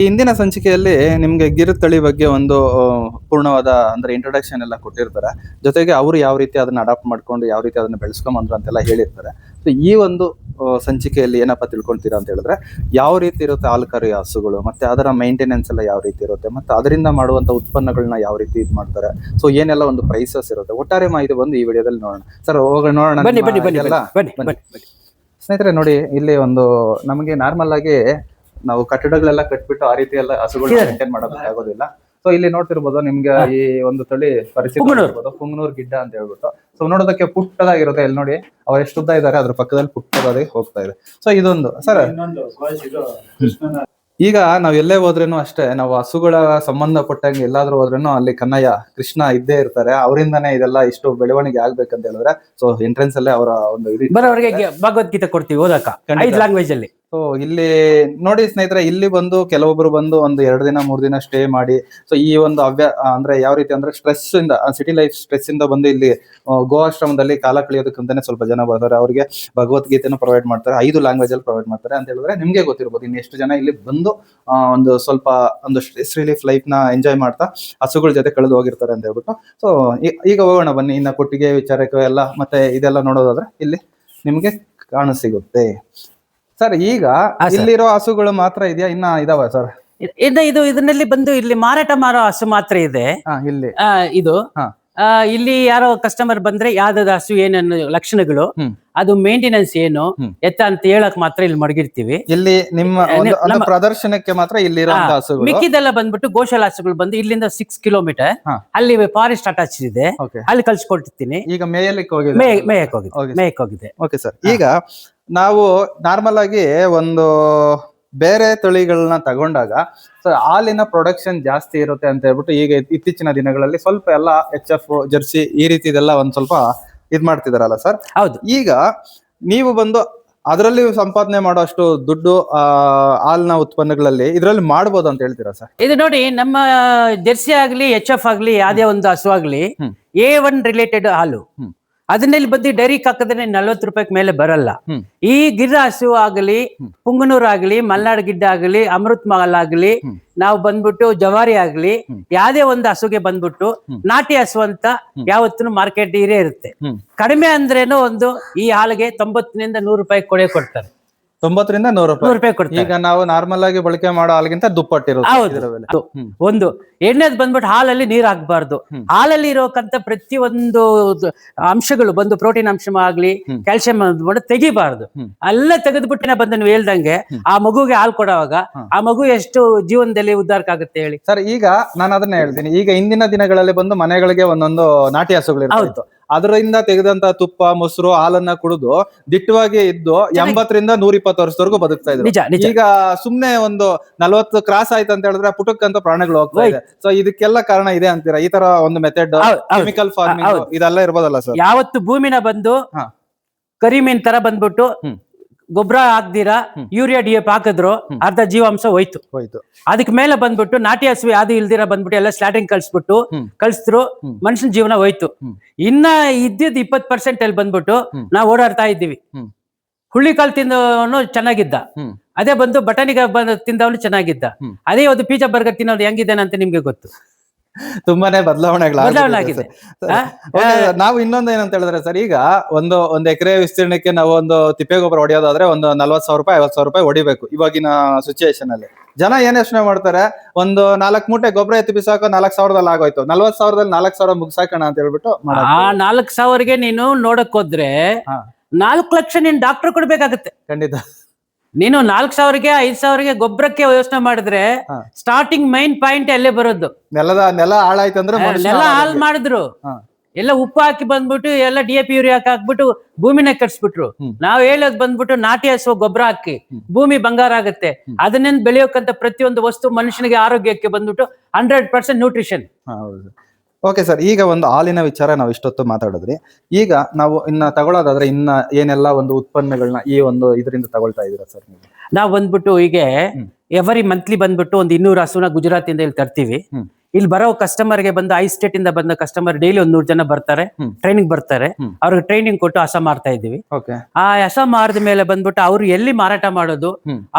ಈ ಇಂದಿನ ಸಂಚಿಕೆಯಲ್ಲಿ ನಿಮ್ಗೆ ಗಿರ್ ತಳಿ ಬಗ್ಗೆ ಒಂದು ಪೂರ್ಣವಾದ ಅಂದ್ರೆ ಇಂಟ್ರೊಡಕ್ಷನ್ ಎಲ್ಲ ಕೊಟ್ಟಿರ್ತಾರೆ. ಜೊತೆಗೆ ಅವರು ಯಾವ ರೀತಿ ಅದನ್ನ ಅಡಾಪ್ಟ್ ಮಾಡ್ಕೊಂಡು ಯಾವ ರೀತಿ ಅದನ್ನ ಬೆಳೆಸ್ಕೊಂಬಂದ್ರು ಅಂತೆಲ್ಲ ಹೇಳಿರ್ತಾರೆ. ಸೊ ಈ ಒಂದು ಸಂಚಿಕೆಯಲ್ಲಿ ಏನಪ್ಪ ತಿಳ್ಕೊಳ್ತೀರಾ ಅಂತ ಹೇಳಿದ್ರೆ ಯಾವ ರೀತಿ ಇರುತ್ತೆ ಹಾಲು ಕರೆಯೋ ಹಸುಗಳು ಮತ್ತೆ ಅದರ ಮೈಂಟೆನೆನ್ಸ್ ಎಲ್ಲ ಯಾವ ರೀತಿ ಇರುತ್ತೆ ಮತ್ತೆ ಅದರಿಂದ ಮಾಡುವಂತ ಉತ್ಪನ್ನಗಳನ್ನ ಯಾವ ರೀತಿ ಇದು ಮಾಡ್ತಾರೆ. ಸೊ ಏನೆಲ್ಲ ಒಂದು ಪ್ರೈಸಸ್ ಇರುತ್ತೆ. ಒಟ್ಟಾರೆ ಮಾಹಿತಿ ಬಂದು ಈ ವಿಡಿಯೋದಲ್ಲಿ ನೋಡೋಣ. ಸರ್ ಹೋಗಿ ನೋಡೋಣ ಬನ್ನಿ. ಬನ್ನಿ ಬನ್ನಿ ಸ್ನೇಹಿತರೆ ನೋಡಿ ಇಲ್ಲಿ ಒಂದು ನಮಗೆ ನಾರ್ಮಲ್ ಆಗಿ ನಾವು ಕಟ್ಟಡಗಳೆಲ್ಲ ಕಟ್ಬಿಟ್ಟು ಆ ರೀತಿ ಎಲ್ಲ ಹಸುಗಳು. ಮೇಂಟೈನ್ ಮಾಡೋದಕ್ಕೆ ಆಗೋದಿಲ್ಲ ಸೊ ಇಲ್ಲಿ ನೋಡ್ತಿರ್ಬೋದು ನಿಮ್ಗೆ ಈ ಒಂದು ತಳಿ ಪರಿಸ್ಥಿತಿ ಇರ್ಬೋದು ಪುಂಗನೂರು ಗಿಡ್ಡ ಅಂತ ಹೇಳ್ಬಿಟ್ಟು. ಸೊ ನೋಡೋದಕ್ಕೆ ಪುಟ್ಟದಾಗಿರುತ್ತೆ. ಇಲ್ಲಿ ನೋಡಿ ಅವ್ರು ಎಷ್ಟು ಉದ್ದ ಇದ್ದಾರೆ ಅದ್ರ ಪಕ್ಕದಲ್ಲಿ ಪುಟ್ಟದಾಗಿ ಹೋಗ್ತಾ ಇದೆ. ಸೊ ಇದೊಂದು. ಸರ್ ಈಗ ನಾವ್ ಎಲ್ಲೇ ಹೋದ್ರೇನು ಅಷ್ಟೇ ನಾವು ಹಸುಗಳ ಸಂಬಂಧಪಟ್ಟಂಗೆ ಎಲ್ಲಾದ್ರೂ ಹೋದ್ರೇನು ಅಲ್ಲಿ ಕನ್ನಯ್ಯ ಕೃಷ್ಣ ಇದ್ದೇ ಇರ್ತಾರೆ. ಅವರಿಂದಾನೇ ಇದೆಲ್ಲ ಇಷ್ಟು ಬೆಳವಣಿಗೆ ಆಗ್ಬೇಕಂತ ಹೇಳಿದ್ರೆ ಸೊ ಎಂಟ್ರೆನ್ಸ್ ಅಲ್ಲೇ ಅವರ ಒಂದು ಇದು ಬರೋರಿಗೆ ಗೆ- ಭಗವದ್ಗೀತೆ ಕೊಡ್ತೀವಿ ಓದಕ್ಕ ಖಂಡಿತ. ಲ್ಯಾಂಗ್ವೇಜ್ ಅಲ್ಲಿ. ಸೊ ಇಲ್ಲಿ ನೋಡಿ ಸ್ನೇಹಿತರೆ, ಇಲ್ಲಿ ಬಂದು ಕೆಲವೊಬ್ರು ಬಂದು ಒಂದು ಎರಡು ದಿನ, ಮೂರು ದಿನ ಸ್ಟೇ ಮಾಡಿ ಸೊ ಈ ಒಂದು ಅವ್ಯ, ಅಂದ್ರೆ ಯಾವ ರೀತಿ ಅಂದ್ರೆ ಸ್ಟ್ರೆಸ್ ಇಂದ ಸಿಟಿ ಲೈಫ್ ಸ್ಟ್ರೆಸ್ ಇಂದ ಬಂದು ಇಲ್ಲಿ ಗೋವಾಶ್ರಮದಲ್ಲಿ ಕಾಲ ಕಳೆಯೋದಕ್ಕಂತಾನೆ ಸ್ವಲ್ಪ ಜನ ಬರ್ತಾರೆ. ಅವರಿಗೆ ಭಗವದ್ಗೀತೆನ ಪ್ರೊವೈಡ್ ಮಾಡ್ತಾರೆ, ಐದು ಲ್ಯಾಂಗ್ವೇಜ್ ಅಲ್ಲಿ ಪ್ರೊವೈಡ್ ಮಾಡ್ತಾರೆ ಅಂತ ಹೇಳಿದ್ರೆ ನಿಮ್ಗೆ ಗೊತ್ತಿರ್ಬೋದು. ಇನ್ನೆಷ್ಟು ಜನ ಇಲ್ಲಿ ಬಂದು ಒಂದು ಸ್ವಲ್ಪ ಒಂದು ಸ್ಟ್ರೆಸ್ ರಿಲೀಫ್ ಲೈಫ್ನ ಎಂಜಾಯ್ ಮಾಡ್ತಾ, ಹಸುಗಳ ಜೊತೆ ಕಳೆದು ಹೋಗಿರ್ತಾರೆ ಅಂತ ಹೇಳ್ಬಿಟ್ಟು. ಸೊ ಈಗ ಹೋಗೋಣ ಬನ್ನಿ. ಇನ್ನ ಕೊಟ್ಟಿಗೆ ವಿಚಾರಕ್ಕೆ ಎಲ್ಲ, ಮತ್ತೆ ಇದೆಲ್ಲ ನೋಡೋದಾದ್ರೆ ಇಲ್ಲಿ ನಿಮ್ಗೆ ಕಾಣ ಸಿಗುತ್ತೆ. ಸರ್ ಈಗ. ಇಲ್ಲಿರೋ ಹಸುಗಳು ಮಾತ್ರ ಇದೆಯಾ? ಇನ್ನ ಇದಾವ ಸರ್? ಇನ್ನು ಇದು ಇದನ್ನಲ್ಲಿ ಬಂದು ಇಲ್ಲಿ ಮಾರಾಟ ಮಾರೋ ಹಸು ಮಾತ್ರ ಇದೆ. ಹಾ ಇಲ್ಲಿ. ಆ, ಇದು. ಹಾ. ಆ, ಇಲ್ಲಿ ಯಾರೋ ಕಸ್ಟಮರ್ ಬಂದ್ರೆ ಯಾವ್ದು ಹಸು ಏನನ್ನು ಲಕ್ಷಣಗಳು ಅದು ಮೇಂಟೆನೆನ್ಸ್ ಏನು ಎತ್ತ ಅಂತ ಹೇಳಕ್ ಮಾತ್ರ ಇಲ್ಲಿ ಮಡಗಿರ್ತೀವಿ. ಇಲ್ಲಿ ನಿಮ್ಮ ಒಂದು- ಒಂದು ನಮ್ಮ- ಪ್ರದರ್ಶನಕ್ಕೆ ಮಾತ್ರ ಹಸುಗಳು. ಮಿಕ್ಕಿದೆಲ್ಲ ಬಂದ್ಬಿಟ್ಟು ಗೋಶಾಲ ಹಸುಗಳು ಬಂದು ಇಲ್ಲಿಂದ ಸಿಕ್ಸ್ ಕಿಲೋಮೀಟರ್ ಹಾ. ಅಲ್ಲಿ ಫಾರೆಸ್ಟ್ ಅಟ್ಯಾಚ್ ಇದೆ. ಅಲ್ಲಿ ಕಳ್ಸಿಕೊಟ್ಟಿರ್ತೀನಿ. ಈಗ ಮೇಯಲಿಕ್ಕೆ ಹೋಗಿದೆ. ಮೇಯಕ್ ಹೋಗಿದೆ. ಹೋಗಿ ಮೇಯಕ್ ಹೋಗಿದೆ. ಓಕೆ ಸರ್ ಈಗ ನಾವು ನಾರ್ಮಲ್ ಆಗಿ ಒಂದು ಬೇರೆ ತಳಿಗಳನ್ನ ತಗೊಂಡಾಗ ಸೊ ಹಾಲಿನ ಪ್ರೊಡಕ್ಷನ್ ಜಾಸ್ತಿ ಇರುತ್ತೆ ಅಂತ ಹೇಳ್ಬಿಟ್ಟು ಈಗ ಇತ್ತೀಚಿನ ದಿನಗಳಲ್ಲಿ ಸ್ವಲ್ಪ ಎಲ್ಲ ಎಚ್ ಎಫ್ ಜರ್ಸಿ ಈ ರೀತಿದೆಲ್ಲ ಒಂದ್ ಸ್ವಲ್ಪ ಇದ್ ಮಾಡ್ತಿದಾರಲ್ಲ ಸರ್ ಹೌದು ಈಗ ನೀವು ಬಂದು ಅದರಲ್ಲಿ ಸಂಪಾದನೆ ಮಾಡೋ ಅಷ್ಟು ದುಡ್ಡು ಆ ಹಾಲಿನ ಉತ್ಪನ್ನಗಳಲ್ಲಿ ಇದರಲ್ಲಿ ಮಾಡ್ಬೋದು ಅಂತ ಹೇಳ್ತೀರಾ ಸರ್ ಇದು ನೋಡಿ ನಮ್ಮ ಜೆರ್ಸಿ ಆಗ್ಲಿ ಎಚ್ ಎಫ್ ಆಗ್ಲಿ ಯಾವ್ದೇ ಒಂದು ಹಸು ಆಗ್ಲಿ. ಎ ಒನ್ ರಿಲೇಟೆಡ್ ಹಾಲು. ಅದನ್ನಲ್ಲಿ ಬದ್ದು ಡೈರಿ ಹಾಕಿದ್ರೆ ನಲ್ವತ್ತು ರೂಪಾಯಿ ಮೇಲೆ ಬರಲ್ಲ. ಈ ಗಿರ್ ಹಸು ಆಗಲಿ. ಪುಂಗನೂರ್ ಆಗಲಿ ಮಲ್ನಾಡ್ ಗಿಡ್ಡ ಆಗಲಿ ಅಮೃತ್ ಮಹಲ್ ಆಗಲಿ. ನಾವು ಬಂದ್ಬಿಟ್ಟು ಜವಾರಿ ಆಗ್ಲಿ. ಯಾವ್ದೇ ಒಂದು ಹಸುಗೆ ಬಂದ್ಬಿಟ್ಟು ನಾಟಿ ಹಸು ಅಂತ ಯಾವತ್ತೂ ಮಾರ್ಕೆಟ್ ಇರೇ ಇರುತ್ತೆ. ಕಡಿಮೆ ಅಂದ್ರೇನು ಒಂದು ಈ ಹಾಲಿಗೆ ತೊಂಬತ್ತರಿಂದ ನೂರು ರೂಪಾಯಿ ಕೊಡೆ ಕೊಡ್ತಾರೆ. ತೊಂಬತ್ತರಿಂದ ನೂರು ನೂರು ರೂಪಾಯಿ ರೂಪಾಯಿ ಕೊಡ್ತೀವಿ ಈಗ ನಾವು ನಾರ್ಮಲ್ ಆಗಿ ಬಳಕೆ ಮಾಡೋ ಹಾಲಿಗಿಂತ ದುಪ್ಪಟ್ಟಿರೋದು. ಒಂದು ಎಣ್ಣೆದ್ ಬಂದ್ಬಿಟ್ಟು ಹಾಲಲ್ಲಿ ನೀರ್ ಹಾಕ್ಬಾರ್ದು. ಹಾಲಲ್ಲಿ ಇರೋಕಂತ ಪ್ರತಿ ಒಂದು ಅಂಶಗಳು ಬಂದು ಪ್ರೋಟೀನ್ ಅಂಶ ಆಗ್ಲಿ. ಕ್ಯಾಲ್ಸಿಯಂ ಬಂದು ತೆಗಿಬಾರ್ದು. ಅಲ್ಲ ತೆಗೆದ್ಬಿಟ್ಟಿನ ಬಂದ ನೀವು ಹೇಳ್ದಂಗೆ ಆ ಮಗುಗೆ ಹಾಲು ಕೊಡುವಾಗ ಆ ಮಗು ಎಷ್ಟು ಜೀವನದಲ್ಲಿ ಉದ್ಧಾರಕ್ಕಾಗುತ್ತೆ ಹೇಳಿ. ಸರ್ ಈಗ ನಾನು ಅದನ್ನ ಹೇಳ್ತೀನಿ. ಈಗ ಇಂದಿನ ದಿನಗಳಲ್ಲಿ ಬಂದು ಮನೆಗಳಿಗೆ ಒಂದೊಂದು ನಾಟಿ ಹಸುಗಳು ಅದರಿಂದ ತೆಗೆದಂತ ತುಪ್ಪ ಮೊಸರು ಹಾಲನ್ನ ಕುಡಿದು ದಿಟ್ಟವಾಗಿ ಇದ್ದು ಎಂಬತ್ತರಿಂದ ನೂರ ಇಪ್ಪತ್ತು ವರ್ಷದವರೆಗೂ ಬದುಕ್ತಾ ಇದ್ರು ನಿಜ ನಿಜ ಈಗ ಸುಮ್ನೆ ಒಂದು ನಲವತ್ತು ಕ್ರಾಸ್ ಆಯ್ತು ಅಂತ ಹೇಳಿದ್ರೆ ಪುಟಕ್ಕಂತ ಪ್ರಾಣಿಗಳು ಹೋಗ್ತಾ. ಇದೆ ಸೊ ಇದಕ್ಕೆಲ್ಲ ಕಾರಣ ಇದೆ ಅಂತೀರಾ ಈ ತರ ಒಂದು ಮೆಥಡ್ ಹೌದು, ಹೌದು. Chemical farming. ಇದೆಲ್ಲ ಇರ್ಬೋದಲ್ಲ ಸರ್ ಯಾವತ್ತು ಭೂಮಿನ ಬಂದು ಹಾ. ಕರಿಮೀನ್ ತರ ಬಂದ್ಬಿಟ್ಟು ಹ್ಮ್. ಗೊಬ್ಬರ ಹಾಕ್ದಿರಾ ಯೂರಿಯಾ ಡಿ ಎಫ್ ಹಾಕಿದ್ರು ಅರ್ಧ ಜೀವಾಂಶ ಹೋಯ್ತು. ಹೋಯ್ತು. ಅದಕ್ಕೆ ಮೇಲೆ ಬಂದ್ಬಿಟ್ಟು ನಾಟಿ ಹಸುವೆ ಯಾವ್ದು ಇಲ್ದಿರ ಬಂದ್ಬಿಟ್ಟು ಎಲ್ಲ ಸ್ಲಾಟಿಂಗ್ ಕಳ್ಸ್ಬಿಟ್ಟು. ಕಳ್ಸಿದ್ರು ಮನುಷ್ಯನ ಜೀವನ ಹೋಯ್ತು. ಇನ್ನ ಇದ್ದಿದ್ ಇಪ್ಪತ್ ಪರ್ಸೆಂಟ್ ಅಲ್ಲಿ ಬಂದ್ಬಿಟ್ಟು. ನಾವು ಓಡಾಡ್ತಾ ಇದ್ದೀವಿ. ಹ್ಮ್. ಹುಳ್ಳಿ ಕಾಳು ತಿಂದವನು ಚೆನ್ನಾಗಿದ್ದ. ಅದೇ ಬಂದು ಬಟಾಣಿಗೆ ತಿಂದವನು ಚೆನ್ನಾಗಿದ್ದ. ಅದೇ ಒಂದು ಪೀಜಾ ಬರ್ಗರ್ ತಿನ್ನೋದು ಹೆಂಗಿದ್ದಾನೆ ಅಂತ ನಿಮ್ಗೆ ಗೊತ್ತು. ತುಂಬಾನೇ ಬದಲಾವಣೆಗಳು? ನಾವು ಇನ್ನೊಂದು ಏನಂತ ಹೇಳಿದ್ರೆ ಸರ್ ಈಗ ಒಂದು ಒಂದ್ ಎಕರೆ ವಿಸ್ತೀರ್ಣಕ್ಕೆ ನಾವು ಒಂದು ತಿಪ್ಪೆ ಗೊಬ್ಬರ ಹೊಡೆಯೋದಾದ್ರೆ ಒಂದು ನಲ್ವತ್ ಸಾವಿರ ರೂಪಾಯಿ ಐವತ್ ಸಾವಿರ ರೂಪಾಯಿ ಹೊಡಿಬೇಕು ಇವಾಗಿನ ಸಿಚುಯೇಷನ್ ಅಲ್ಲಿ. ಜನ ಏನ್ ಯೋಚನೆ ಮಾಡ್ತಾರೆ? ಒಂದು ನಾಲ್ಕ್ ಮೂಟೆ ಗೊಬ್ಬರ ಎತ್ತಿ ಬಿಸಾಕ ನಾಲ್ಕ್ ಸಾವಿರದಲ್ಲಿ ಆಗೋಯ್ತು. ನಲ್ವತ್ ಸಾವಿರದಲ್ಲಿ ನಾಲ್ಕ್ ಸಾವಿರ ಮುಗ್ಸಾಕಣ ಅಂತ ಹೇಳ್ಬಿಟ್ಟು ನಾಲ್ಕ್ ಸಾವಿರಗೆ ನೀನು ನೋಡಕ್ ಹೋದ್ರೆ. ನಾಲ್ಕು ಲಕ್ಷ ನೀನ್ ಡಾಕ್ಟರ್ ಕೊಡ್ಬೇಕಾಗತ್ತೆ. ಖಂಡಿತ. ನೀನು ನಾಲ್ಕ್ ಸಾವಿರಗೆ ಐದ್ ಸಾವಿರಗೆ ಗೊಬ್ಬರಕ್ಕೆ ಯೋಚನೆ ಮಾಡಿದ್ರೆ. ಸ್ಟಾರ್ಟಿಂಗ್ ಮೈನ್ ಪಾಯಿಂಟ್ ಅಲ್ಲೇ ಬರೋದು ನೆಲದ ನೆಲ ಹಾಳಾಯ್ತಂದ್ರೆ ನೆಲ ಹಾಲ್ ಮಾಡಿದ್ರು. ಎಲ್ಲ ಉಪ್ಪು ಹಾಕಿ ಬಂದ್ಬಿಟ್ಟು ಎಲ್ಲ ಡಿ ಎ ಪಿ ಯೂರಿಯಾ ಹಾಕ್ಬಿಟ್ಟು ಭೂಮಿನ ಕಟ್ಸ್ಬಿಟ್ರು. ನಾವ್ ಹೇಳೋದ್ ಬಂದ್ಬಿಟ್ಟು ನಾಟಿ ಹಸುವ ಗೊಬ್ಬರ ಹಾಕಿ ಭೂಮಿ ಬಂಗಾರ ಆಗುತ್ತೆ. ಅದನ್ನೇನ್ ಬೆಳೆಯೋಕಂತ ಪ್ರತಿಯೊಂದು ವಸ್ತು ಮನುಷ್ಯನಿಗೆ ಆರೋಗ್ಯಕ್ಕೆ ಬಂದ್ಬಿಟ್ಟು ಹಂಡ್ರೆಡ್ ಪರ್ಸೆಂಟ್ ನ್ಯೂಟ್ರಿಷನ್ ಹೌದು ಓಕೆ ಸರ್ ಈಗ ಒಂದು ಹಾಲಿನ ವಿಚಾರ ನಾವು ಇಷ್ಟೊತ್ತು ಮಾತಾಡಿದ್ರಿ ಈಗ ನಾವು ಇನ್ನ ತಗೊಳ್ಳೋದಾದ್ರೆ ಇನ್ನ ಏನೆಲ್ಲ ಒಂದು ಉತ್ಪನ್ನಗಳನ್ನ ಈ ಒಂದು ಇದರಿಂದ ತಗೊಳ್ತಾ ಇದ್ದೀರಾ ಸರ್ ನಾವು ನಾವ್ ಬಂದ್ಬಿಟ್ಟು ಹೀಗೆ. ಎವರಿ ಮಂತ್ಲಿ ಬಂದ್ಬಿಟ್ಟು ಒಂದು ಇನ್ನೂರು ಹಸುನ ಗುಜರಾತಿಂದ ಇಲ್ಲಿ ತರ್ತೀವಿ. ಇಲ್ಲಿ ಬರೋ ಕಸ್ಟಮರ್ಗೆ ಬಂದ ಐ ಸ್ಟೇಟ್ ಇಂದ ಬಂದ ಕಸ್ಟಮರ್ ಡೈಲಿ ಒಂದ್ ನೂರ್ ಜನ ಬರ್ತಾರೆ ಟ್ರೈನಿಂಗ್ ಬರ್ತಾರೆ. ಅವ್ರಿಗೆ ಟ್ರೈನಿಂಗ್ ಕೊಟ್ಟು ಹಸ ಮಾರ್ತಾ ಇದೀವಿ ಆ ಹಸ ಮಾರಿದ ಮೇಲೆ ಬಂದ್ಬಿಟ್ಟು ಅವ್ರು ಎಲ್ಲಿ ಮಾರಾಟ ಮಾಡೋದು.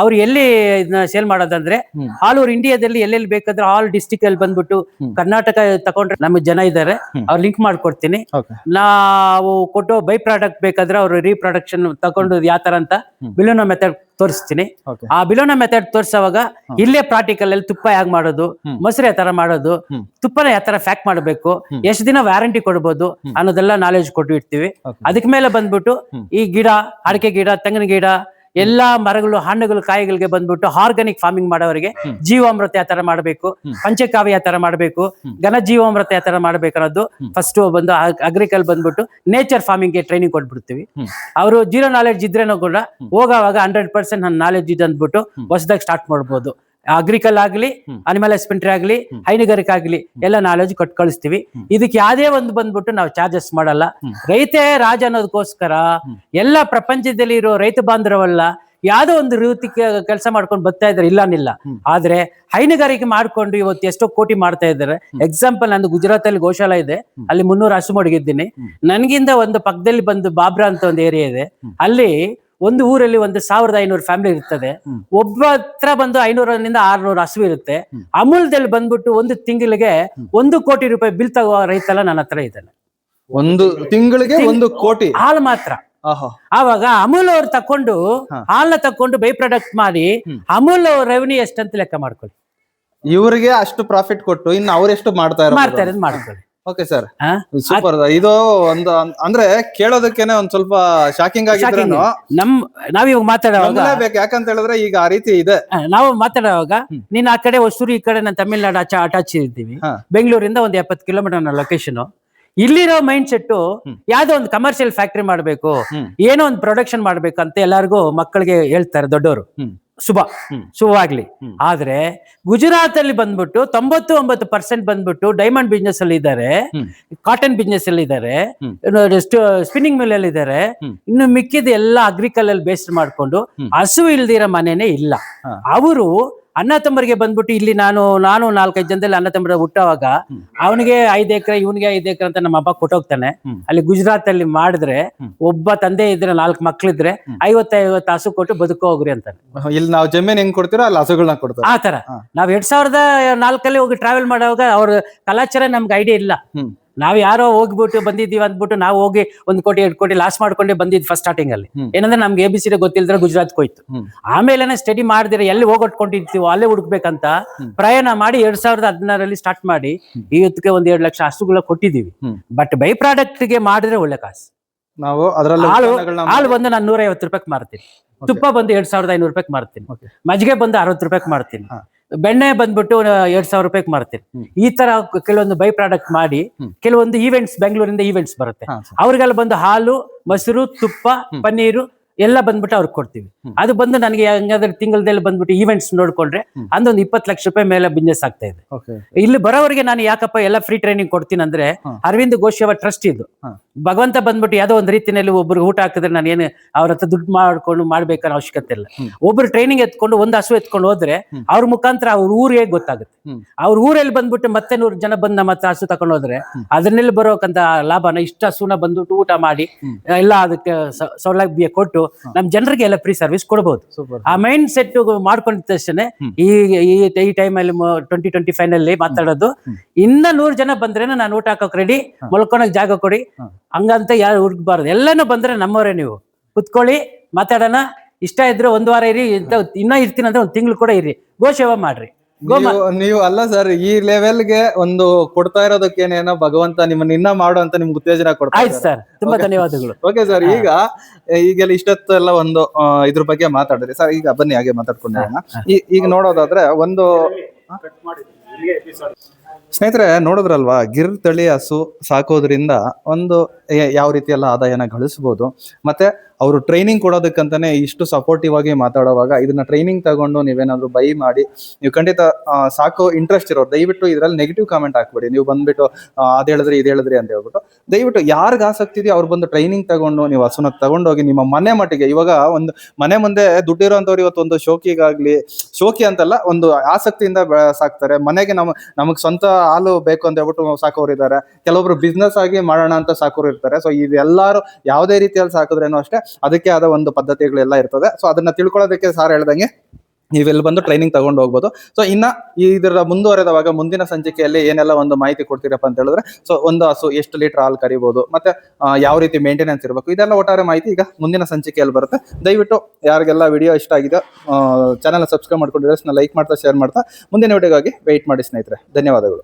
ಅವ್ರು ಎಲ್ಲಿ ಇದನ್ನ ಸೇಲ್ ಮಾಡೋದಂದ್ರೆ. ಆಲ್ ಓವರ್ ಇಂಡಿಯಾದಲ್ಲಿ ಎಲ್ಲೆಲ್ಲಿ ಬೇಕಾದ್ರೆ ಆಲ್ ಡಿಸ್ಟಿಕ್ ಅಲ್ಲಿ ಬಂದ್ಬಿಟ್ಟು ಕರ್ನಾಟಕ ತಗೊಂಡ್ರೆ ನಮಗೆ ಜನ ಇದ್ದಾರೆ ಅವ್ರ ಲಿಂಕ್ ಮಾಡ್ಕೊಡ್ತೀನಿ ನಾವು ಕೊಟ್ಟು ಬೈ ಪ್ರಾಡಕ್ಟ್ ಬೇಕಾದ್ರೆ ಅವ್ರು ರೀಪ್ರೊಡಕ್ಷನ್ ತಗೊಂಡು ಯಾವ ತರ ಅಂತ. ಬಿಲೋನ ಮೆಥಡ್ ತೋರಿಸ್ತೀನಿ. ಆ ಬಿಲೋನ ಮೆಥಡ್ ತೋರಿಸುವಾಗ ಇಲ್ಲೇ ಪ್ರಾಕ್ಟಿಕಲ್ ಅಲ್ಲಿ ತುಪ್ಪ ಹೇಗೆ ಮಾಡೋದು. ಮೊಸರು ಯಾವ ತರ ಮಾಡೋದು. ತುಪ್ಪನ ಯಾವ ತರ ಫ್ಯಾಕ್ ಮಾಡಬೇಕು. ಎಷ್ಟು ದಿನ ವ್ಯಾರಂಟಿ ಕೊಡ್ಬೋದು. ಅನ್ನೋದೆಲ್ಲ ನಾಲೆಜ್ ಕೊಟ್ಟು ಇಡ್ತೀವಿ. ಅದಕ್ಕೆ ಮೇಲೆ ಬಂದ್ಬಿಟ್ಟು ಈ ಗಿಡ ಅಡಿಕೆ ಗಿಡ ತೆಂಗಿನ ಗಿಡ ಎಲ್ಲಾ ಮರಗಳು ಹಣ್ಣುಗಳು ಕಾಯಿಗಳಿಗೆ ಬಂದ್ಬಿಟ್ಟು ಆರ್ಗಾನಿಕ್ ಫಾರ್ಮಿಂಗ್ ಮಾಡೋರಿಗೆ. ಜೀವಾಮೃತ ಯಾವ ತರ ಮಾಡಬೇಕು. ಪಂಚಕಾವ್ಯ ಯಾವ ತರ ಮಾಡಬೇಕು. ಘನ ಜೀವಾಮೃತ ಯಾವ ತರ ಮಾಡ್ಬೇಕು ಅನ್ನೋದು ಫಸ್ಟ್ ಬಂದು ಅಗ್ರಿಕಲ್ ಬಂದ್ಬಿಟ್ಟು ನೇಚರ್ ಫಾರ್ಮಿಂಗ್ಗೆ ಟ್ರೈನಿಂಗ್ ಕೊಟ್ಬಿಡ್ತೀವಿ. ಅವರು ಜೀರೋ ನಾಲೆಡ್ಜ್ ಇದ್ರೇನೂ ಕೂಡ ಹೋಗುವಾಗ ಹಂಡ್ರೆಡ್ ಪರ್ಸೆಂಟ್ ನನ್ನ ನಾಲೆಡ್ಜ್ ಇದೆ ಅಂದ್ಬಿಟ್ಟು. ಹೊಸದಾಗಿ ಸ್ಟಾರ್ಟ್ ಮಾಡ್ಬೋದು ಅಗ್ರಿಕಲ್ ಆಗ್ಲಿ. ಅನಿಮಲ್ ಹಸ್ಬೆಂಡ್ರಿ ಆಗ್ಲಿ. ಹೈನುಗಾರಿಕೆ ಆಗ್ಲಿ ಎಲ್ಲ ನಾಲೆಜ್ ಕೊಟ್ಟು ಕಳಿಸ್ತೀವಿ. ಇದಕ್ಕೆ ಯಾವ್ದೇ ಒಂದು ಬಂದ್ಬಿಟ್ಟು ನಾವು ಚಾರ್ಜಸ್ ಮಾಡಲ್ಲ ರೈತ ರಾಜ ಅನ್ನೋದಕ್ಕೋಸ್ಕರ. ಎಲ್ಲ ಪ್ರಪಂಚದಲ್ಲಿ ಇರೋ ರೈತ ಬಾಂಧವಲ್ಲ ಯಾವುದೋ ಒಂದು ರೀತಿ ಕೆಲಸ ಮಾಡ್ಕೊಂಡು ಬರ್ತಾ ಇದ್ದಾರೆ ಇಲ್ಲ ಅನ್ನಿಲ್ಲ ಹ್ಮ್. ಆದ್ರೆ ಹೈನುಗಾರಿಕೆ ಮಾಡ್ಕೊಂಡು ಇವತ್ತು ಎಷ್ಟೋ ಕೋಟಿ ಮಾಡ್ತಾ ಇದ್ದಾರೆ ಎಕ್ಸಾಂಪಲ್ ನಂದು ಗುಜರಾತ್ ಅಲ್ಲಿ ಗೋಶಾಲ ಇದೆ. ಅಲ್ಲಿ ಮುನ್ನೂರು ಹಸು ಮಡಗಿದ್ದೀನಿ ನನ್ಗಿಂದ ನನ್ಗಿಂತ ಒಂದು ಪಕ್ಕದಲ್ಲಿ ಬಂದು ಬಾಬ್ರಾ ಅಂತ ಒಂದು ಏರಿಯಾ ಇದೆ ಅಲ್ಲಿ ಒಂದು ಊರಲ್ಲಿ ಒಂದು ಸಾವಿರದ ಐನೂರು ಫ್ಯಾಮಿಲಿ ಇರ್ತದೆ. ಒಬ್ಬ ಹತ್ರ ಬಂದು ಐನೂರರಿಂದ ಆರ್ನೂರು ಹಸು ಇರುತ್ತೆ. ಅಮೂಲ್ದಲ್ಲಿ ಬಂದ್ಬಿಟ್ಟು ಒಂದು ತಿಂಗಳಿಗೆ. ಒಂದು ಕೋಟಿ ರೂಪಾಯಿ ಬಿಲ್ ತಗೋ ರೈತ ಎಲ್ಲ ನನ್ನ ಹತ್ರ ಇದ್ದಾನೆ. ಒಂದು ತಿಂಗಳಿಗೆ ಒಂದು ಕೋಟಿ? ಹಾಲು ಮಾತ್ರ. ಆವಾಗ ಅಮೂಲ್ ಅವ್ರು ತಕೊಂಡು. ಹಾಲ್ನ ತಕೊಂಡು ಬೈ ಪ್ರಾಡಕ್ಟ್ ಮಾಡಿ ಅಮೂಲ್ ಅವ್ರ ರೆವೆನ್ಯೂ ಎಷ್ಟಂತ ಲೆಕ್ಕ ಮಾಡ್ಕೊಳ್ಳಿ. ಇವರಿಗೆ ಅಷ್ಟು ಪ್ರಾಫಿಟ್ ಕೊಟ್ಟು ಇನ್ನು ಅವ್ರೆಷ್ಟು ಮಾಡ್ತಾ ಮಾಡ್ತಾರೆ ಇರೋದು ಮಾಡ್ಕೊಳ್ಳಿ. Okay sir? ಸೂಪರ್ ಇದು ಒಂದು ಅಂದ್ರೆ ಕೇಳೋದಕ್ಕೇನೆ ಒಂದ್ ಸ್ವಲ್ಪ ಶಾಕಿಂಗ್. ಆಗಿದ್ರು ನಮ್ ನಾವಿವಾಗ ಮಾತಾಡಬೇಕು ಮಾತಾಡುವಾಗ ಯಾಕಂತ ಹೇಳಿದ್ರೆ ಈಗ ಆ ರೀತಿ ಇದೆ ನಾವು ಮಾತಾಡುವಾಗ. ನೀನ್ ಆ ಕಡೆ ಹೊಸೂರು ಈ ಕಡೆ ನಾನು ತಮಿಳ್ನಾಡು ಅಚ ಅಟಾಚ್ ಇದ್ದೀವಿ. ಬೆಂಗಳೂರಿಂದ ಒಂದು ಎಪ್ಪತ್ತು ಕಿಲೋಮೀಟರ್ ಲೊಕೇಶನ್ ಇಲ್ಲಿರೋ ಮೈಂಡ್ ಸೆಟ್. ಯಾವ್ದೋ ಒಂದು ಕಮರ್ಷಿಯಲ್ ಫ್ಯಾಕ್ಟ್ರಿ ಮಾಡ್ಬೇಕು ಏನೋ ಒಂದು ಪ್ರೊಡಕ್ಷನ್ ಮಾಡ್ಬೇಕು ಅಂತ ಎಲ್ಲಾರ್ಗು ಮಕ್ಕಳಿಗೆ ಹೇಳ್ತಾರೆ ದೊಡ್ಡವರು. ಶುಭ. ಶುಭವಾಗ್ಲಿ. ಆದ್ರೆ ಗುಜರಾತ್ ಅಲ್ಲಿ ಬಂದ್ಬಿಟ್ಟು ತೊಂಬತ್ತು ಒಂಬತ್ತು ಪರ್ಸೆಂಟ್ ಬಂದ್ಬಿಟ್ಟು ಡೈಮಂಡ್ ಬಿಸ್ನೆಸ್ ಅಲ್ಲಿ ಇದ್ದಾರೆ ಕಾಟನ್ ಬಿಸ್ನೆಸ್ ಅಲ್ಲಿ ಇದ್ದಾರೆ ಸ್ಪಿನ್ನಿಂಗ್ ಮಿಲ್ ಅಲ್ಲಿ ಇದ್ದಾರೆ. ಇನ್ನು ಮಿಕ್ಕಿದ ಎಲ್ಲ ಅಗ್ರಿಕಲ್ ಅಲ್ಲಿ ಬೇಸ್ಡ್ ಮಾಡ್ಕೊಂಡು. ಹಸು ಇಲ್ದಿರೋ ಮನೆನೇ ಇಲ್ಲ. ಅವರು ಅಣ್ಣ ತಮ್ಮರಿಗೆ ಬಂದ್ಬಿಟ್ಟು ಇಲ್ಲಿ ನಾನು ನಾನು ನಾಲ್ಕೈದು ಜನದಲ್ಲಿ ಅಣ್ಣ ತಮ್ಮರ ಹುಟ್ಟುವಾಗ. ಅವನಿಗೆ ಐದು ಎಕರೆ ಇವನಿಗೆ ಐದು ಎಕರೆ ಅಂತ ನಮ್ಮ ಅಪ್ಪ ಕೊಟ್ಟೋಗ್ತಾನೆ. ಅಲ್ಲಿ ಗುಜರಾತ್ ಅಲ್ಲಿ ಮಾಡಿದ್ರೆ ಒಬ್ಬ ತಂದೆ ಇದ್ರೆ ನಾಲ್ಕು ಮಕ್ಳಿದ್ರೆ ಐವತ್ತೈವತ್ತು ಐವತ್ತ ಐವತ್ತು ಹಸು ಕೊಟ್ಟು ಬದುಕೋ ಹೋಗ್ರಿ ಅಂತಾನೆ. ಇಲ್ಲಿ ನಾವು ಜಮೀನ್ ಹೆಂಗ್ ಕೊಡ್ತೀರೋ ಅಲ್ಲಿ ಹಸುಗಳನ್ನ ಕೊಡ್ತಾರೆ. ಆ ತರ. ನಾವ್ ಎರಡ್ ಸಾವಿರದ ನಾಲ್ಕಲ್ಲಿ ಹೋಗಿ ಟ್ರಾವೆಲ್ ಮಾಡುವಾಗ ಅವ್ರ ಕಲಾಚಾರ ನಮ್ಗೆ ಐಡಿಯಾ ಇಲ್ಲ. ನಾವ್ ಯಾರೋ ಹೋಗ್ಬಿಟ್ಟು ಬಂದಿದ್ದೀವಿ ಅಂದ್ಬಿಟ್ಟು ನಾವು ಹೋಗಿ ಒಂದ್ ಕೋಟಿ ಎರಡು ಕೋಟಿ ಲಾಸ್ ಮಾಡ್ಕೊಂಡೆ ಬಂದಿದ್ ಫಸ್ಟ್ ಸ್ಟಾರ್ಟಿಂಗ್ ಅಲ್ಲಿ. ಏನಂದ್ರೆ ನಮ್ಗೆ ಎ ಬಿ ಸಿ ಗೊತ್ತಿಲ್ದ್ರೆ ಗುಜರಾತ್ ಹೋಯ್ತು. ಆಮೇಲೆ ಸ್ಟಡಿ ಮಾಡಿದ್ರೆ ಎಲ್ಲಿ ಹೋಗೊಟ್ಕೊಂಡಿರ್ತೀವೋ ಅಲ್ಲೇ ಹುಡುಕ್ಬೇಕಂತ ಪ್ರಯಾಣ ಮಾಡಿ ಎರಡ್ ಸಾವಿರದ ಹದಿನಾರಲ್ಲಿ ಸ್ಟಾರ್ಟ್ ಮಾಡಿ ಈ ಇವತ್ತಿಗೆ ಒಂದ್ ಎರಡು ಲಕ್ಷ ಹಸುಗಳ ಕೊಟ್ಟಿದೀವಿ. ಬಟ್ ಬೈ ಪ್ರಾಡಕ್ಟ್ಗೆ ಮಾಡಿದ್ರೆ ಒಳ್ಳೆ ಕಾಸು. ನಾವು ಅದರಲ್ಲಿ ಹಾಲು ಬಂದು ನಾನು ನೂರ ಐವತ್ತು ರೂಪಾಯಿ ಮಾರ್ತೀನಿ. ತುಪ್ಪ ಬಂದು ಎರಡ್ ಸಾವಿರದ ಐನೂರು ರೂಪಾಯಿ ಮಾರ್ತೀನಿ. ಮಜ್ಜಿಗೆ ಬಂದು ಅರವತ್ತು ರೂಪಾಯಿ ಮಾಡ್ತೀನಿ ಹಾ. ಬೆಣ್ಣೆ ಬಂದ್ಬಿಟ್ಟು ಎರಡ್ ಸಾವಿರ ರೂಪಾಯಿ ಮಾರ್ತೀನಿ ಈ ತರ ಕೆಲವೊಂದು ಬೈ ಪ್ರಾಡಕ್ಟ್ ಮಾಡಿ ಕೆಲವೊಂದು ಈವೆಂಟ್ಸ್ ಬೆಂಗಳೂರಿಂದ ಈವೆಂಟ್ಸ್ ಬರುತ್ತೆ. ಅವ್ರಿಗೆಲ್ಲ ಬಂದು ಹಾಲು ಮೊಸರು ತುಪ್ಪ. ಪನ್ನೀರು ಎಲ್ಲ ಬಂದ್ಬಿಟ್ಟು ಅವ್ರಿಗೆ ಕೊಡ್ತೀವಿ ಅದು ಬಂದು ನನಗೆ ಹಂಗಾದ್ರೆ ತಿಂಗಳದಲ್ಲಿ ಬಂದ್ಬಿಟ್ಟು ಈವೆಂಟ್ಸ್ ನೋಡ್ಕೊಂಡ್ರೆ. ಅಂದೊಂದು ಇಪ್ಪತ್ತು ಲಕ್ಷ ರೂಪಾಯಿ ಮೇಲೆ ಬಿಸ್ನೆಸ್ ಆಗ್ತಾ ಇದೆ ಇಲ್ಲಿ ಬರೋವರಿಗೆ ನಾನು ಯಾಕಪ್ಪ ಎಲ್ಲ ಫ್ರೀ ಟ್ರೈನಿಂಗ್ ಕೊಡ್ತೀನಿ ಅಂದ್ರೆ ಅರವಿಂದ್ ಘೋಷ್ ಟ್ರಸ್ಟ್ ಇದು ಭಗವಂತ ಬಂದ್ಬಿಟ್ಟು ಯಾವುದೋ ಒಂದು ರೀತಿಯಲ್ಲಿ ಒಬ್ರು ಊಟ ಹಾಕಿದ್ರೆ ನಾನು ಏನು ಅವ್ರ ಹತ್ರ ದುಡ್ಡು ಮಾಡ್ಕೊಂಡು ಮಾಡ್ಬೇಕನ್ನೋ ಅವಶ್ಯಕತೆ ಇಲ್ಲ. ಒಬ್ರು ಟ್ರೈನಿಂಗ್ ಎತ್ಕೊಂಡು ಒಂದು ಹಸು ಎತ್ಕೊಂಡು ಹೋದ್ರೆ. ಅವ್ರ ಮುಖಾಂತರ ಅವ್ರ ಊರಿಗೆ ಗೊತ್ತಾಗುತ್ತೆ. ಅವ್ರ ಊರಲ್ಲಿ ಬಂದ್ಬಿಟ್ಟು ಮತ್ತೆ ನೂರು ಜನ ಬಂದು ನಮ್ಮ ಹತ್ರ ಹಸು ತಕೊಂಡು ಹೋದ್ರೆ ಅದ್ರಲ್ಲಿ ಅದನ್ನೆಲ್ಲ ಬರೋಕಂತ ಲಾಭನ ಇಷ್ಟ ಹಸುನ ಬಂದ್ಬಿಟ್ಟು ಊಟ ಮಾಡಿ. ಎಲ್ಲ ಅದಕ್ಕೆ ಸೌಲಭ್ಯ ಕೊಟ್ಟು ನಮ್ ಜನರಿಗೆ ಎಲ್ಲ ಫ್ರೀ ಸರ್ವಿಸ್ ಕೊಡಬಹುದು ಆ ಮೈಂಡ್ ಸೆಟ್ ಮಾಡ್ಕೊಂಡ ತಕ್ಷಣ ಈ ಈ- ಟೈಮ್ ಅಲ್ಲಿ ಟ್ವೆಂಟಿ ಟ್ವೆಂಟಿ ಫೈವ್ ಅಲ್ಲಿ ಮಾತಾಡೋದು. ಇನ್ನ ನೂರ್ ಜನ ಬಂದ್ರೆ ನಾನು ಊಟ ಹಾಕೋಕ್ ರೆಡಿ. ಮಲ್ಕೊಳಕ್ ಜಾಗ ಕೊಡಿ. ಹಂಗಂತ ಯಾರು ಹುಡುಕ್ಬಾರ್ದು. ಎಲ್ಲಾನು ಬಂದ್ರೆ ನಮ್ಮವರೇ ನೀವು. ಕುತ್ಕೊಳ್ಳಿ ಮಾತಾಡೋಣ. ಇಷ್ಟ ಇದ್ರೆ ಒಂದ್ ವಾರ ಇರಿ ಇನ್ನ ಇರ್ತೀನಿ ಅಂದ್ರೆ ಒಂದ್ ತಿಂಗಳು ಕೂಡ ಇರಿ. ಗೋಸೇವಾ ಮಾಡ್ರಿ. ನೀವು ಅಲ್ಲ ಸರ್ ಈ ಲೆವೆಲ್ಗೆ ಒಂದು ಕೊಡ್ತಾ ಇರೋದಕ್ಕೇನೇನೋ ಭಗವಂತ ನಿಮ್ಮನ್ನ ಇನ್ನ ಮಾಡು ಅಂತ ನಿಮ್ಗೆ ಉತ್ತೇಜನ ಕೊಡ್ತಾ ಆಯ್ತು ಸರ್ ತುಂಬಾ ಧನ್ಯವಾದಗಳು. ಓಕೆ ಸರ್ ಈಗ ಈಗೆಲ್ಲ ಇಷ್ಟೊತ್ತೆಲ್ಲ ಒಂದು ಇದ್ರ ಬಗ್ಗೆ ಮಾತಾಡಿದ್ರಿ. ಸರ್ ಈಗ ಬನ್ನಿ ಹಾಗೆ ಮಾತಾಡ್ಕೊಂಡೋಣ ಈಗ ನೋಡೋದಾದ್ರೆ ಒಂದು ಸ್ನೇಹಿತರೆ ನೋಡಿದ್ರಲ್ವಾ ಗಿರ್ ತಳಿ ಹಸು ಸಾಕೋದ್ರಿಂದ ಒಂದು ಯಾವ ರೀತಿ ಎಲ್ಲ ಆದಾಯನ ಗಳಿಸ್ಬೋದು. ಮತ್ತೆ ಅವರು ಟ್ರೈನಿಂಗ್ ಕೊಡೋದಕ್ಕಂತಾನೆ ಇಷ್ಟು ಸಪೋರ್ಟಿವ್ ಆಗಿ ಮಾತಾಡುವಾಗ ಇದನ್ನ ಟ್ರೈನಿಂಗ್ ತಗೊಂಡು ನೀವೇನಾದ್ರು ಬೈ ಮಾಡಿ, ನೀವು ಖಂಡಿತ ಸಾಕು ಇಂಟ್ರೆಸ್ಟ್ ಇರೋರು, ದಯವಿಟ್ಟು ಇದರಲ್ಲಿ ನೆಗೆಟಿವ್ ಕಾಮೆಂಟ್ ಹಾಕ್ಬೇಡಿ. ನೀವು ಬಂದ್ಬಿಟ್ಟು ಅದ್ ಹೇಳಿದ್ರಿ, ಇದು ಹೇಳಿದ್ರಿ ಅಂತ ಹೇಳ್ಬಿಟ್ಟು, ದಯವಿಟ್ಟು ಯಾರಿಗ ಆಸಕ್ತಿ ಇದೆಯೋ ಅವ್ರು ಬಂದು ಟ್ರೈನಿಂಗ್ ತಗೊಂಡು, ನೀವು ಹಸುನ ತಗೊಂಡೋಗಿ ನಿಮ್ಮ ಮನೆ ಮಟ್ಟಿಗೆ, ಇವಾಗ ಒಂದು ಮನೆ ಮುಂದೆ ದುಡ್ಡಿರೋಂಥವ್ರು ಇವತ್ತು ಒಂದು ಶೋಕಿಗಾಗ್ಲಿ, ಶೋಕಿ ಅಂತಲ್ಲ, ಒಂದು ಆಸಕ್ತಿಯಿಂದ ಸಾಕ್ತಾರೆ. ಮನೆಗೆ ನಮ್ಮ ನಮಗೆ ಸ್ವಂತ ಹಾಲು ಬೇಕು ಅಂತ ಹೇಳ್ಬಿಟ್ಟು ಸಾಕೋರು ಇದ್ದಾರೆ ಕೆಲವೊಬ್ರು ಬಿಸ್ನೆಸ್ ಆಗಿ ಮಾಡೋಣ ಅಂತ ಸಾಕೋರು ಇರ್ತಾರೆ. ಸೊ ಇದೆಲ್ಲರೂ ಯಾವುದೇ ರೀತಿಯಲ್ಲಿ ಸಾಕಿದ್ರೇನು ಅಷ್ಟೇ ಅದಕ್ಕೆ ಆದ ಒಂದು ಪದ್ಧತಿಗಳೆಲ್ಲ ಇರ್ತದೆ. ಸೊ ಅದನ್ನ ತಿಳ್ಕೊಳ್ಳೋದಕ್ಕೆ ಸಾರ್ ಹೇಳ್ದಂಗೆ ನೀವೆಲ್ಲಿ ಬಂದು ಟ್ರೈನಿಂಗ್ ತಗೊಂಡು ಹೋಗ್ಬೋದು. ಸೊ ಇನ್ನ ಇದರ ಮುಂದುವರೆದವಾಗ ಮುಂದಿನ ಸಂಚಿಕೆಯಲ್ಲಿ ಏನೆಲ್ಲ ಒಂದು ಮಾಹಿತಿ ಕೊಡ್ತೀರಪ್ಪ ಅಂತ ಹೇಳಿದ್ರೆ ಸೊ ಒಂದು ಹಸು ಎಷ್ಟು ಲೀಟರ್ ಹಾಲು ಕರಿಬಹುದು ಮತ್ತೆ ಯಾವ ರೀತಿ ಮೇಂಟೆನೆನ್ಸ್ ಇರಬೇಕು, ಇದೆಲ್ಲ ಒಟ್ಟಾರೆ ಮಾಹಿತಿ ಈಗ ಮುಂದಿನ ಸಂಚಿಕೆಯಲ್ಲಿ ಬರುತ್ತೆ. ದಯವಿಟ್ಟು ಯಾರಿಗೆಲ್ಲ ವಿಡಿಯೋ ಇಷ್ಟ ಆಗಿದೆ ಚಾನಲ್ ಸಬ್ಸ್ಕ್ರೈಬ್ ಮಾಡ್ಕೊಂಡಿದ್ರೆ ಲೈಕ್ ಮಾಡ್ತಾ ಶೇರ್ ಮಾಡ್ತಾ, ಮುಂದಿನ ವಿಡಿಯೋಗಾಗಿ ವೆಯ್ಟ್ ಮಾಡಿ ಸ್ನೇಹಿತರೆ. ಧನ್ಯವಾದಗಳು.